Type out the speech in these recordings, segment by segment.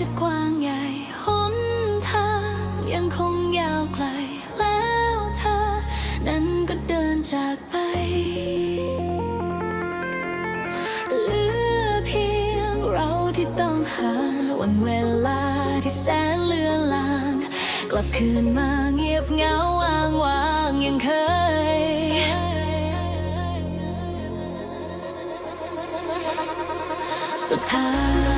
จะกว้างใหญ่หนทางยังคงยาวไกล แล้วเธอ นั้นก็เดินจากไปเหลือเพียงเราที่ต้องหาวันเวลาที่แสนเลือนลาง กลับคืนมาเงียบเหงาอ้างว้างยังเคย สุดท้าย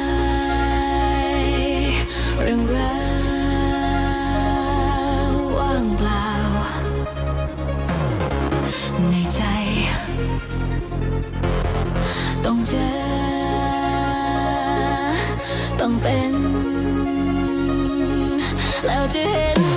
ต้องเป็น แล้วจะเห็น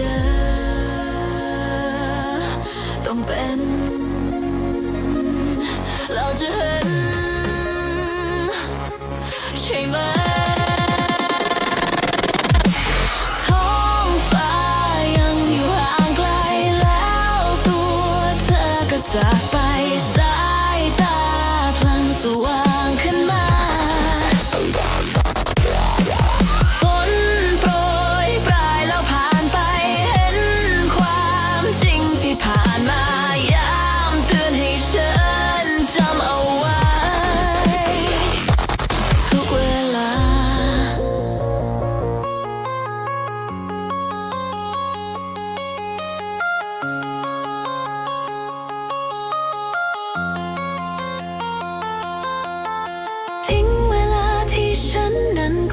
เจอ ต้องเป็น เราจะเห็น ใช่ไหมท้องฟ้ายังอยู่ห่างไกลแล้วตัวเธอก็จากไปสายตาพลันสว่า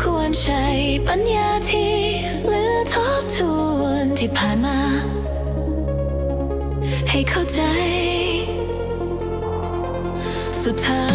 ควรใช้ปัญญาที่เหลือทบทวนที่ผ่านมา ให้เข้าใจ สุดท้าย